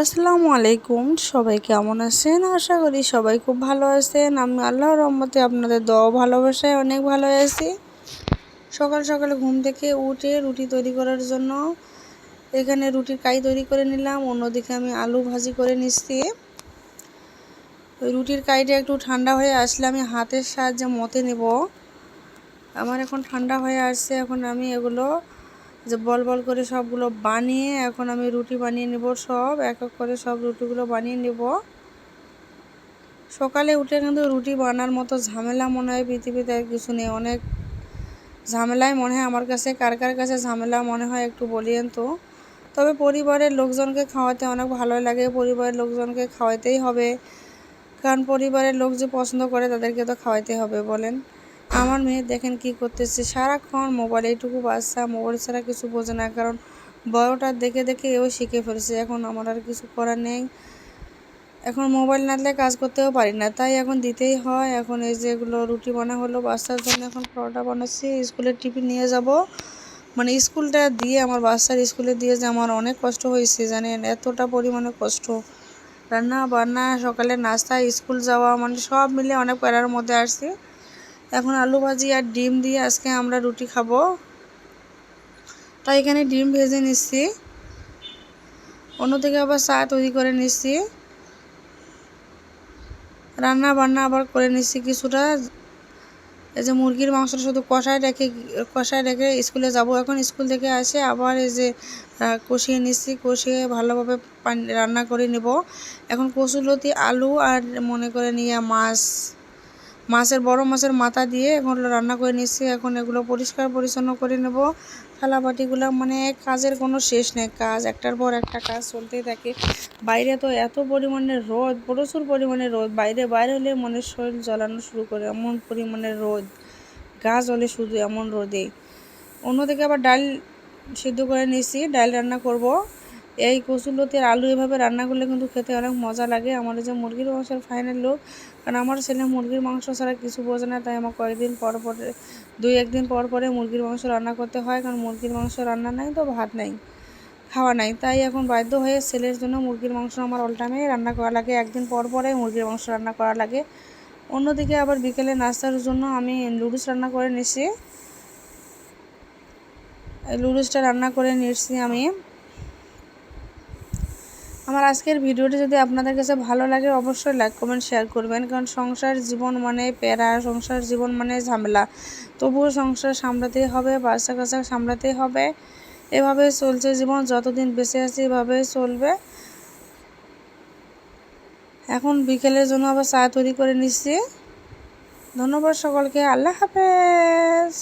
আসসালামু আলাইকুম, সবাই কেমন আছেন? আশা করি সবাই খুব ভালো আছেন। আমি আল্লাহর রহমতে আপনাদের দোয়া ভালোবাসায় অনেক ভালো আছি। সকাল সকালে ঘুম থেকে উঠে রুটি তৈরি করার জন্য এখানে রুটির কাই তৈরি করে নিলাম, অন্যদিকে আমি আলু ভাজি করে নিচ্ছি। রুটির কাইটা একটু ঠান্ডা হয়ে আসলে আমি হাতের সাহায্যে মতে নেব। আমার এখন ঠান্ডা হয়ে আসছে, এখন আমি এগুলো যে বল বল করে সবগুলো বানিয়ে এখন আমি রুটি বানিয়ে নেব সব, এক এক করে সব রুটিগুলো বানিয়ে নেব। সকালে উঠে কিন্তু রুটি বানার মতো ঝামেলা মনে হয় পৃথিবীতে কিছু নেই, অনেক ঝামেলাই মনে হয় আমার কাছে, কার কার কাছে ঝামেলা মনে হয় একটু বলিয়েন তো। তবে পরিবারের লোকজনকে খাওয়াতে অনেক ভালো লাগে, পরিবারের লোকজনকে খাওয়াতেই হবে। কারণ পরিবারের লোক যে পছন্দ করে তাদেরকে তো খাওয়াইতে হবে, বলেন। আমার মেয়ে দেখেন কি করতেছে, সারাক্ষণ মোবাইল এইটুকু বাচ্চা মোবাইল ছাড়া কিছু বোঝে না, কারণ বড়টা দেখে দেখে এও শিখে ফেলছে, এখন আমার আর কিছু করার নেই। এখন মোবাইল না দিলে কাজ করতেও পারি না, তাই এখন দিতেই হয়। এখন এই যে এগুলো রুটি বানা হলো, বাচ্চার জন্য এখন পরোটা বানাচ্ছি স্কুলের টিফিন নিয়ে যাব। মানে স্কুলটা দিয়ে, আমার বাচ্চার স্কুলে দিয়ে যে আমার অনেক কষ্ট হয়েছে, জানেন, এতটা পরিমাণে কষ্ট। রান্না বান্না, সকালে নাস্তা স্কুল যাওয়া মানে সব মিলে অনেক প্যারার মধ্যে আসছে। এখন আলু ভাজি আর ডিম দিয়ে আজকে আমরা রুটি খাব। তাই এখানে ডিম ভেজে নিচ্ছি। অন্যদিকে আবার চা তৈরি করে নিচ্ছি। রান্না বান্না আবার করে নিচ্ছি কিছুটা। এই যে মুরগির মাংসটা শুধু কষায় রেখে কষায় রেখে স্কুলে যাব। এখন স্কুল থেকে আসে আবার এই যে কষিয়ে নিচ্ছি। কষিয়ে ভালোভাবে রান্না করে নেব। এখন কচুলতি আলু আর মনে করে নিয়ে মাছ মাছের, বড় মাছের মাথা দিয়ে এখন রান্না করে নিচ্ছি। এখন এগুলো পরিষ্কার পরিচ্ছন্ন করে নেব। থালাবাটিগুলো মানে কাজের কোনো শেষ নেই। কাজ, একটার পর একটা কাজ চলতেই থাকে। বাইরে তো এত পরিমাণে রোদ, প্রচুর পরিমাণে রোদ। বাইরে বাইরে হলে মনের শরীর জ্বলানো শুরু করে। এমন পরিমাণে রোদ। গা জ্বলে শুধু এমন রোদে। অন্যদিকে আবার ডাল সিদ্ধ করে নিচ্ছি ডাল রান্না করব। এই কচুলতির আলু এভাবে রান্না করলে কিন্তু খেতে অনেক মজা লাগে। আমার যে মুরগির মাংসের ফাইনাল লোক কারণ আমার ছেলে মুরগির মাংস ছাড়া কিছু বোঝে না, তাই আমার কয়েকদিন পর পরে, দুই একদিন পর পরে মুরগির মাংস রান্না করতে হয়, কারণ মুরগির মাংস রান্না নাই তো, ভাত নাই, খাওয়া নাই। তাই এখন বাধ্য হয়ে ছেলের জন্য মুরগির মাংস আমার অলটামে রান্না করা লাগে, একদিন পর পরে মুরগির মাংস রান্না করা লাগে। অন্যদিকে আবার বিকেলে নাস্তার জন্য আমি লুডুস রান্না করে নিছি। লুডুসটা রান্না করে নিচ্ছি আমি। আমার আজকের ভিডিওটি যদি আপনাদের কাছে ভালো লাগে, অবশ্যই লাইক কমেন্ট শেয়ার করবেন। কারণ সংসার জীবন মানে প্যারা, সংসার জীবন মানে ঝামেলা। তবুও সংসার সামলাতেই হবে, বাচ্চা কাচ্চা সামলাতেই হবে। এভাবে চলছে জীবন, যতদিন বেঁচে আছে এভাবে চলবে। এখন বিকেলের জন্য আবার চা তৈরি করে নিচ্ছি। ধন্যবাদ সকলকে, আল্লাহ হাফেজ।